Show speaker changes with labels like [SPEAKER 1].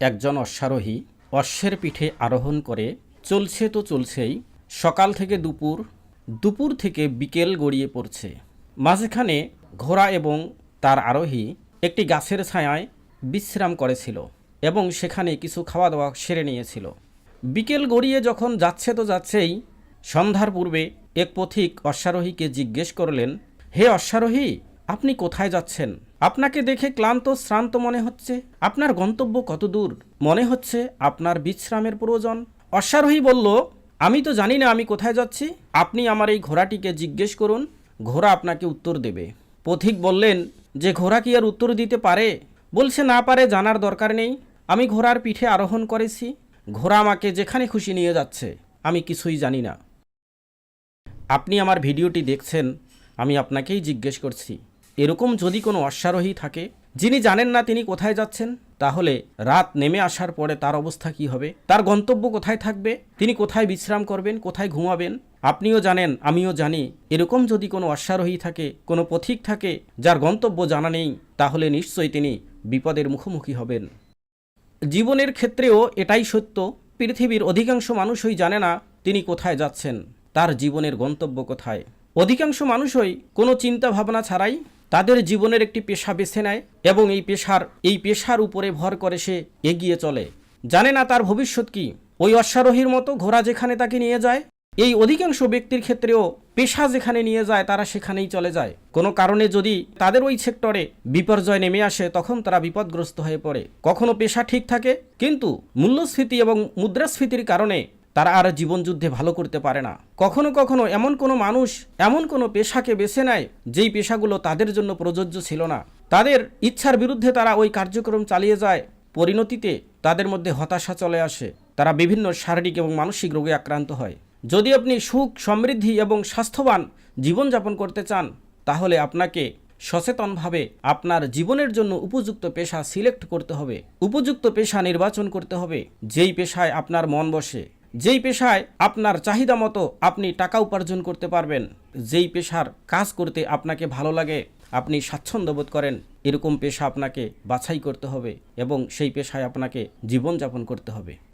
[SPEAKER 1] একজন অশ্বারোহী অশ্বের পিঠে আরোহণ করে, চলছে তো চলছেই, সকাল থেকে দুপুর দুপুর থেকে বিকেল গড়িয়ে পড়ছে। মাঝখানে ঘোড়া এবং তার আরোহী একটি গাছের ছায়ায় বিশ্রাম করেছিল এবং সেখানে কিছু খাওয়া দাওয়া সেরে নিয়েছিল। বিকেল গড়িয়ে যখন যাচ্ছে তো যাচ্ছেই, সন্ধ্যার পূর্বে এক পথিক অশ্বারোহীকে জিজ্ঞেস করলেন, হে অশ্বারোহী, আপনি কোথায় যাচ্ছেন? আপনাকে দেখে ক্লান্ত, শ্রান্ত মনে হচ্ছে। আপনার গন্তব্য কত দূর? মনে হচ্ছে আপনার বিশ্রামের প্রয়োজন। অশ্বারোহী বলল, আমি তো জানি না আমি কোথায় যাচ্ছি। আপনি আমার এই ঘোড়াটিকে জিজ্ঞেস করুন। ঘোড়া আপনাকে উত্তর দেবে। পথিক বললেন, যে ঘোড়া কি আর উত্তর দিতে পারে? বলছে, না পারে, জানার দরকার নেই। আমি ঘোড়ার পিঠে আরোহণ করেছি। ঘোড়া আমাকে যেখানে খুশি নিয়ে যাচ্ছে, আমি কিছুই জানি না। আপনি আমার ভিডিওটি দেখছেন, আমি আপনাকেই জিজ্ঞেস করছি। এরকম যদি কোনো অশ্বারোহী থাকে, যিনি জানেন না তিনি কোথায় যাচ্ছেন, তাহলে রাত নেমে আসার পরে তার অবস্থা কি হবে? তার গন্তব্য কোথায় থাকবে? তিনি কোথায় বিশ্রাম করবেন, কোথায় ঘুমাবেন? আপনিও জানেন, আমিও জানি, এরকম যদি কোনো অশ্বারোহী থাকে, কোনো পথিক থাকে, যার গন্তব্য জানা নেই, তাহলে নিশ্চয়ই তিনি বিপদের মুখোমুখি হবেন। জীবনের ক্ষেত্রেও এটাই সত্য, পৃথিবীর অধিকাংশ মানুষই জানে না তিনি কোথায় যাচ্ছেন, তার জীবনের গন্তব্য কোথায়। অধিকাংশ মানুষই কোনো চিন্তা ভাবনা ছাড়াই তাদের জীবনের একটি পেশা বেছে নেয় এবং এই পেশার এই পেশার উপরে ভর করে সে এগিয়ে চলে। জানে না তার ভবিষ্যৎ কি? ওই অশ্বারোহীর মতো ঘোড়া যেখানে তাকে নিয়ে যায়, এই অধিকাংশ ব্যক্তির ক্ষেত্রেও পেশা যেখানে নিয়ে যায় তারা সেখানেই চলে যায়। কোনো কারণে যদি তাদের ওই সেক্টরে বিপর্যয় নেমে আসে, তখন তারা বিপদগ্রস্ত হয়ে পড়ে। কখনো পেশা ঠিক থাকে, কিন্তু মূল্যস্ফীতি এবং মুদ্রাস্ফীতির কারণে তারা আর জীবনযুদ্ধে ভালো করতে পারে না। কখনো কখনো এমন কোনো মানুষ, এমন কোনো পেশাকে বেছে নেয়, যেই পেশাগুলো তাদের জন্য প্রযোজ্য ছিল না। তাদের ইচ্ছার বিরুদ্ধে তারা ওই কার্যক্রম চালিয়ে যায়, পরিণতিতে তাদের মধ্যে হতাশা চলে আসে। তারা বিভিন্ন শারীরিক এবং মানসিক রোগে আক্রান্ত হয়। যদি আপনি সুখ, সমৃদ্ধি এবং স্বাস্থ্যবান জীবনযাপন করতে চান, তাহলে আপনাকে সচেতনভাবে আপনার জীবনের জন্য উপযুক্ত পেশা সিলেক্ট করতে হবে। উপযুক্ত পেশা নির্বাচন করতে হবে, যেই পেশায় আপনার মন বসে। যেই পেশায় আপনার চাহিদা মতো আপনি টাকা উপার্জন করতে পারবেন, যেই পেশার কাজ করতে আপনাকে ভালো লাগে, আপনি স্বাচ্ছন্দ্য বোধ করেন, এরকম পেশা আপনাকে বাছাই করতে হবে এবং সেই পেশায় আপনাকে জীবনযাপন করতে হবে।